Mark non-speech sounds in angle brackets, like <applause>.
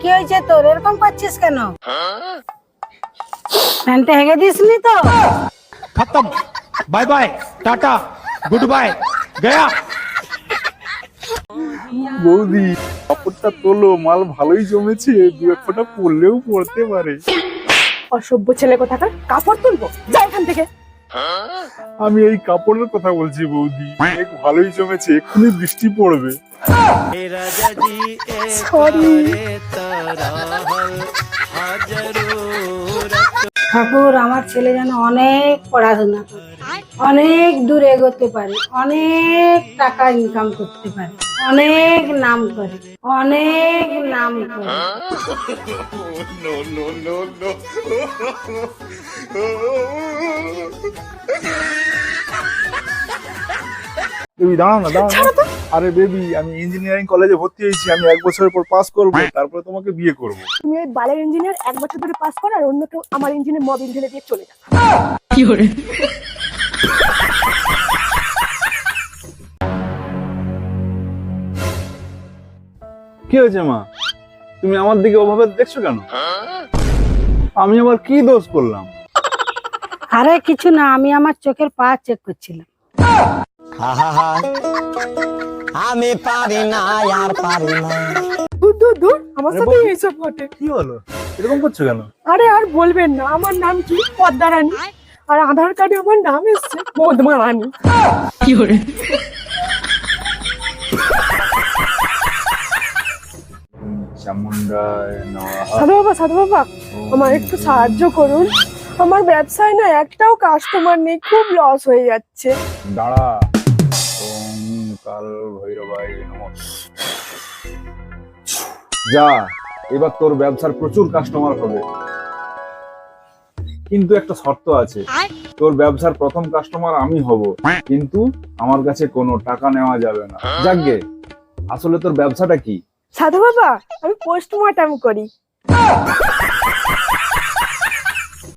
কি হয়েছে তোর? এরকম পাচ্ছিস কেন? প্যান্টে হেগে দিসনি তো? খতম। Bye bye tata good bye Gaya. বৌদি কাপড়টা তোলো মাল ভালোই জমেছে দু এক ফোঁটা পড়লেও পড়তে পারে। অসভ্য ছেলে কোথাকার? কাপড় তুলবো যা এখান থেকে। আমি এই কাপড়ের কথা বলছি বৌদি ভালোই জমেছে এক্ষুনি বৃষ্টি পড়বে ঠাকুর আমার ছেলে যেন অনেক পড়াশোনা করে অনেক দূর এগোতে পারে অনেক টাকা ইনকাম করতে পারে অনেক নাম করে অনেক নাম করে বেবি দাঁড়াও না দাঁড়াও না। আরে বেবি আমি ইঞ্জিনিয়ারিং কলেজে ভর্তি হয়েছি আমি এক বছরের পর পাস করব তারপরে তোমাকে বিয়ে করব। তুমি ওই বালের ইঞ্জিনিয়ার এক বছর ধরে পাস কর আর অন্য কেউ আমার ইঞ্জিনে মব ইঞ্জিনে দিয়ে চলে যা কি হয়েছে মা? তুমি আমার দিকে ওভাবে দেখছ কেন? আমি আবার কি দোষ করলাম? আরে কিছু না আমি আমার চোখের পা চেক করছিলাম। আমি পারি না আর পারি না। দূর দূর দূর আমার সাথে এইসব ঘটে। কি হলো? এরকম করছ কেন? আরে আর বলবেন না আমার নাম কি? পদ্মারানী আর আধার কার্ডে আমার নাম এসছে পদ্মা রানী। চামুন্ডায় নমঃ। সাধু বাবা সাধু বাবা আমার একটু সাহায্য করুন। আমার ব্যবসায় না একটাও কাস্টমার নেই খুব লস হয়ে যাচ্ছে। দাঁড়া। ওম কাল ভৈরবাই নমঃ। যা এবার তোর ব্যবসার প্রচুর কাস্টমার হবে। কিন্তু একটা শর্ত আছে। তোর ব্যবসার প্রথম কাস্টমার আমি হব। কিন্তু আমার কাছে কোনো টাকা নেওয়া যাবে না। যাকগে আসলে তোর ব্যবসাটা কি? সাধু বাবা আমি পোস্টমর্টম করি। <laughs>